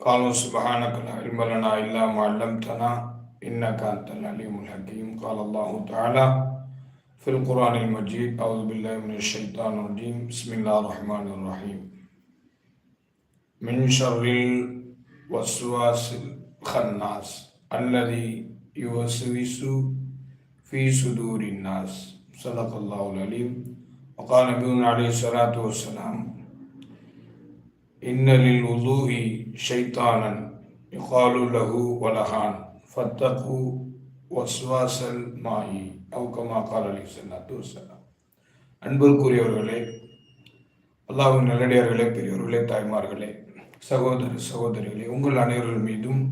قالوا سبحانك لا علم لنا إلا ما علمتنا إنك أنت العليم الحكيم. قال الله تعالى في القرآن المجيد أعوذ بالله من الشيطان الرجيم. بسم الله الرحمن الرحيم. من شر الوسواس الخناس الذي يوسوس في صدور الناس. صدق الله العليم. وقال نبينا عليه الصلاة والسلام இன்னலில் உதூவி ஷைத்தானன் யுகாலு லஹு வலஹான் ஃபத்தகு வஸ்வாசல் மாயி. அவுகமா காலலி சல்லாத்து வசலாம் அன்பிற்குரியவர்களே அல்லாவின் நல்லடியார்களே பெரியவர்களே தாய்மார்களே சகோதர சகோதரிகளே உங்கள் அனைவர்கள் மீதும்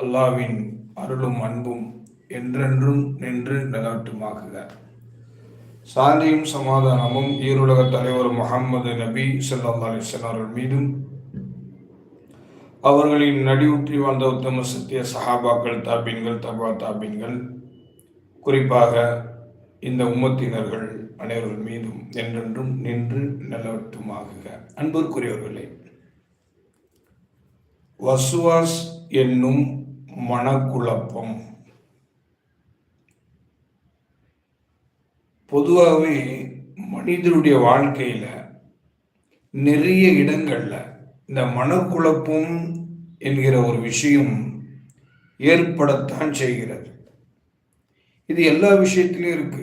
அல்லாவின் அருளும் அன்பும் என்றென்றும் நின்று நிலவட்டுமாகுக. சாந்தியும் சமாதானமும் ஈருலக தலைவர் முகமது நபி ஸல்லல்லாஹு அலைஹி அவர்கள் மீதும் அவர்களின் நடிவுற்றி வாழ்ந்த உத்தம சத்திய சஹாபாக்கள் தாபீன்கள் தபா தாபீன்கள் குறிப்பாக இந்த உம்மத்தினர்கள் அனைவர்கள் மீதும் என்றென்றும் நின்று நிலவட்டுமாகுக. அன்பிற்குரியவர்களே வசுவாஸ் என்னும் மனக்குழப்பம் பொதுவாகவே மனிதனுடைய வாழ்க்கையில் நிறைய இடங்களில் இந்த மனக்குழப்பம் என்கிற ஒரு விஷயம் ஏற்படத்தான் செய்கிறது. இது எல்லா விஷயத்துலையும் இருக்குது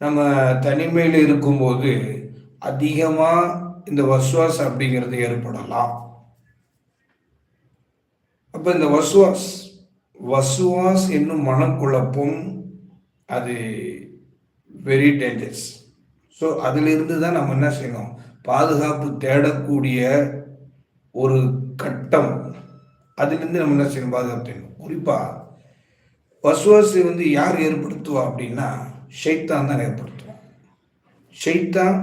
நம்ம தனிமையில் இருக்கும்போது அதிகமாக இந்த வசுவாஸ் அப்படிங்கிறது ஏற்படலாம். அப்போ இந்த வசுவாஸ் வசுவாஸ் என்னும் மனக்குழப்பம் அது வெரி டேஞ்சர்ஸ் ஸோ அதிலிருந்து தான் நம்ம என்ன செய்யணும்? பாதுகாப்பு தேடக்கூடிய ஒரு கட்டம். அதுலேருந்து நம்ம என்ன செய்யணும்? பாதுகாப்பு தேடணும். குறிப்பாக வசுவாசை வந்து யார் ஏற்படுத்துவா அப்படின்னா ஷைத்தான் தான் ஏற்படுத்துவான். ஷைத்தான்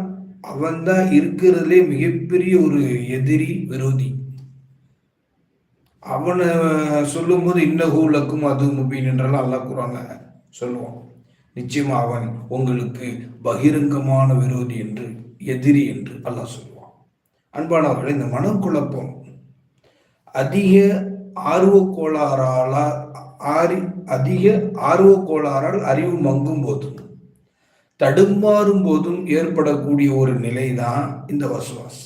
அவன் தான் இருக்கிறதுலே மிகப்பெரிய ஒரு எதிரி விரோதி. அவனை சொல்லும்போது இன்னகூலக்கும் அது முபின் என்றெல்லாம் அல்லா கூறாங்க சொல்லுவான். நிச்சயமாக அவன் உங்களுக்கு பகிரங்கமான விரோதி என்று எதிரி என்று அல்லாஹ் சொல்லுவான். அன்பானவர்கள் இந்த மனக்குழப்பம் அதிக ஆர்வ கோளாறால ஆரி அதிக ஆர்வ கோளாறால் அறிவு மங்கும் போதும் தடுமாறும் போதும் ஏற்படக்கூடிய ஒரு நிலை தான் இந்த வசுவாஸ்.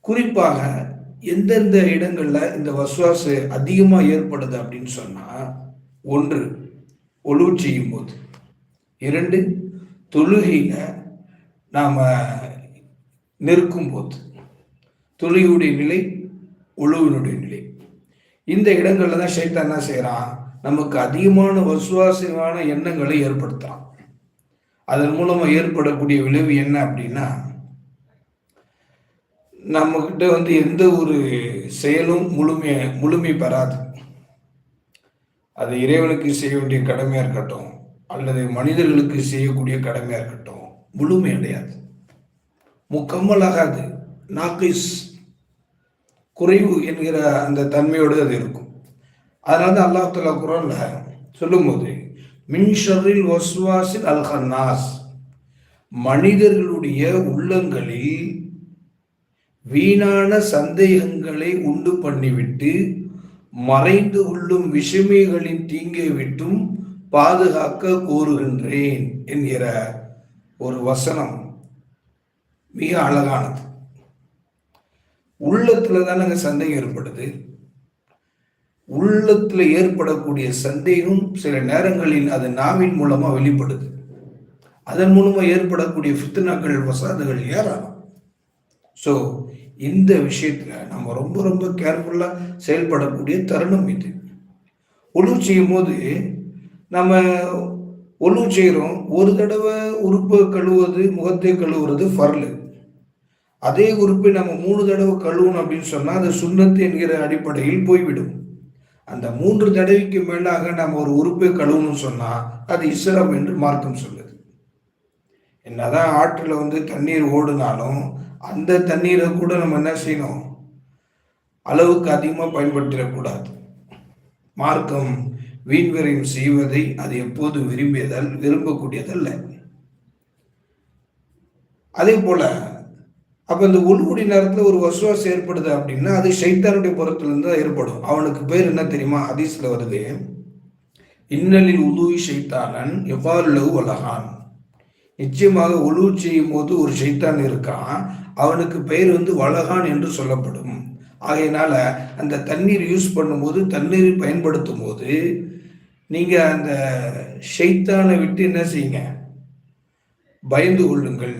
குறிப்பாக எந்தெந்த இடங்களில் இந்த வசுவாசு அதிகமாக ஏற்படுது அப்படின்னு சொன்னால் ஒன்று ஒழுவு செய்யும் போது இரண்டு தொழுகையில் நாம் நிற்கும் போது தொழுகையுடைய நிலை ஒழுவினுடைய நிலை. இந்த இடங்களில் தான் சைத்தான் என்ன செய்கிறான் நமக்கு அதிகமான வசுவாசமான எண்ணங்களை ஏற்படுத்துகிறான் அதன் மூலமாக ஏற்படக்கூடிய விளைவு என்ன அப்படின்னா நம்மக்கிட்ட வந்து எந்த ஒரு செயலும் முழுமைய முழுமை பெறாது. அது இறைவனுக்கு செய்ய வேண்டிய கடமையாக இருக்கட்டும் அல்லது மனிதர்களுக்கு செய்யக்கூடிய கடமையாக இருக்கட்டும் முழுமை அடையாது. முக்கம்மலாகாது. நாக்கிஸ் குறைவு என்கிற அந்த தன்மையோடு அது இருக்கும். அதனால தான் அல்லாஹ் தலா குரான்ல சொல்லும்போது மின்ஷரில் வஸ்வாசில் அல்ஹன்னாஸ் மனிதர்களுடைய உள்ளங்களில் வீணான சந்தேகங்களை உண்டு பண்ணிவிட்டு மறைந்து கொள்ளும் விஷமிகளின் தீங்கை விட்டும் பாதுகாக்க கோருகின்றேன் என்கிற ஒரு வசனம் மிக அழகானது. உள்ளத்துல தானங்க சந்தேகம் ஏற்படுது. உள்ளத்துல ஏற்படக்கூடிய சந்தேகம் சில நேரங்களில் அது நாவின் மூலமா வெளிப்படுது. அதன் மூலமா ஏற்படக்கூடிய ஃபித்னாக்கள் வசாதுகள் ஏறலாம் ஸோ இந்த விஷயத்தில் நம்ம ரொம்ப ரொம்ப கேர்ஃபுல்லாக செயல்படக்கூடிய தருணம் இது. ஒழு செய்யும் போது நம்ம ஒழு செய்கிறோம் ஒரு தடவை உறுப்பை கழுவுவது முகத்தை கழுவுறது ஃபர்லு அதே உறுப்பை நம்ம மூணு தடவை கழுவணும் அப்படின்னு சொன்னால் அது சுண்ணத்து என்கிற அடிப்படையில் போய்விடும். அந்த மூன்று தடவைக்கு மேலாக நம்ம ஒரு உறுப்பை கழுவணும்னு சொன்னால் அது இஸ்ரம் என்று மார்க்கம் சொல்லுது. என்னதான் ஆற்றில் வந்து தண்ணீர் ஓடுனாலும் அந்த தண்ணீரை கூட நம்ம என்ன செய்யணும்? அளவுக்கு அதிகமாக பயன்படுத்திடக்கூடாது. மார்க்கம் வீண்வரையும் செய்வதை அது எப்போது விரும்பியதல் விரும்பக்கூடியதல்ல. அதே போல அப்போ இந்த உள்முடி நேரத்தில் ஒரு வசுவாசம் ஏற்படுது அப்படின்னா அது ஷைத்தானுடைய புறத்துலேருந்து தான் ஏற்படும். அவனுக்கு பேர் என்ன தெரியுமா? ஹதீஸில் வருது இன்னலில் உதவி ஷைத்தானன் எவ்வாறு லவ் அழகான் நிச்சயமாக உழு செய்யும் போது ஒரு ஷைத்தான் இருக்கான். அவனுக்கு பெயர் வந்து வலகான் என்று சொல்லப்படும். ஆகையினால அந்த தண்ணீர் யூஸ் பண்ணும்போது தண்ணீர் பயன்படுத்தும் போது நீங்கள் அந்த ஷைத்தானை விட்டு என்ன செய்யுங்க? பயந்து கொள்ளுங்கள்.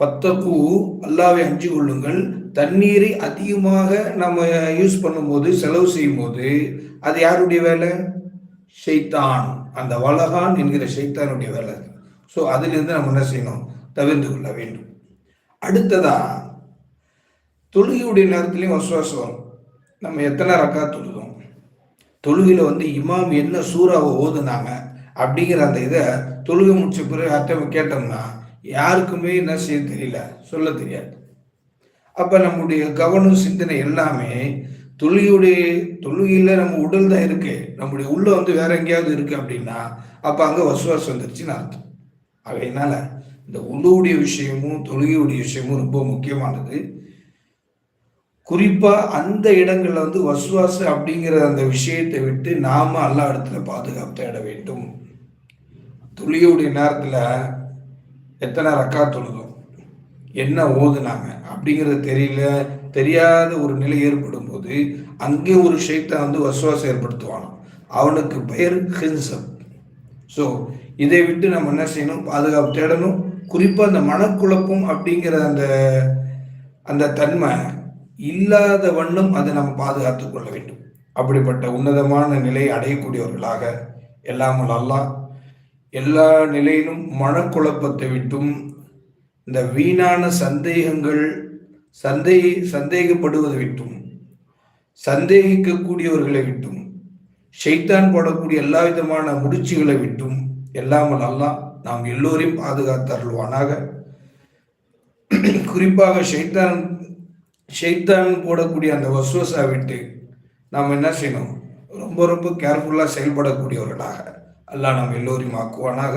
பத்தப்பு அல்லாவை அஞ்சு கொள்ளுங்கள். தண்ணீரை அதிகமாக நம்ம யூஸ் பண்ணும்போது செலவு செய்யும் போது அது யாருடைய வேலை? ஷைத்தான் அந்த வலகான் என்கிற ஷைத்தானுடைய வேலை ஸோ அதிலிருந்து நம்ம என்ன செய்யணும்? தவிர்த்து கொள்ள வேண்டும். அடுத்ததா தொழுகையுடைய நேரத்துலையும் வசுவாசம் வரும். நம்ம எத்தனை ரக்கா தொழுதோம்? தொழுகையில் வந்து இமாம் என்ன சூறாவை ஓதுனாங்க அப்படிங்கிற அந்த இதை தொழுகை முடிச்ச பிறகு அர்த்தம் கேட்டோம்னா யாருக்குமே என்ன செய்ய தெரியல சொல்ல தெரியாது. அப்போ நம்முடைய கவனம் சிந்தனை எல்லாமே தொழுகையுடைய தொழுகையில் நம்ம உடல் தான் இருக்கு. நம்முடைய உள்ள வந்து வேற எங்கேயாவது இருக்கு அப்படின்னா அப்போ அங்கே வசுவாசம் வந்துருச்சுன்னு அர்த்தம். அதனால இந்த உள்ளுடைய விஷயமும் தொழுகையுடைய விஷயமும் ரொம்ப முக்கியமானது. குறிப்பா அந்த இடங்கள்ல வந்து வசுவாசு அப்படிங்கிற அந்த விஷயத்தை விட்டு நாம எல்லா இடத்துல பாதுகாப்பு தேட வேண்டும். தொழுகையுடைய நேரத்துல எத்தனை ரக்கா தொழுகும் என்ன ஓதுனாங்க அப்படிங்கிறது தெரியல தெரியாத ஒரு நிலை ஏற்படும் போது அங்கே ஒரு ஷெய்த்தை வந்து வசுவாசம் ஏற்படுத்துவான். அவனுக்கு பெயர் ஹின்சம் ஸோ இதை விட்டு நம்ம என்ன செய்யணும்? பாதுகாப்பு தேடணும். குறிப்பாக அந்த மனக்குழப்பம் அப்படிங்கிற அந்த அந்த தன்மை இல்லாத வண்ணம் அதை நம்ம பாதுகாத்து கொள்ள வேண்டும். அப்படிப்பட்ட உன்னதமான நிலை அடையக்கூடியவர்களாக எல்லாமல் அல்லாஹ் எல்லா நிலையிலும் மனக்குழப்பத்தை விட்டும் இந்த வீணான சந்தேகங்கள் சந்தே சந்தேகப்படுவதை விட்டும் சந்தேகிக்கக்கூடியவர்களை விட்டும் ஷைத்தான் போடக்கூடிய எல்லா விதமான முடிச்சுகளை விட்டும் எல்லாமல் அல்லாம் நாம் எல்லோரையும் பாதுகாத்தருள்வானாக குறிப்பாக ஷைத்தான் ஷெய்தான் போடக்கூடிய அந்த வசுவசா விட்டு நாம் என்ன செய்யணும்? ரொம்ப ரொம்ப கேர்ஃபுல்லாக செயல்படக்கூடியவர்களாக அல்லாஹ் நம்ம எல்லோரையும் ஆக்குவானாக.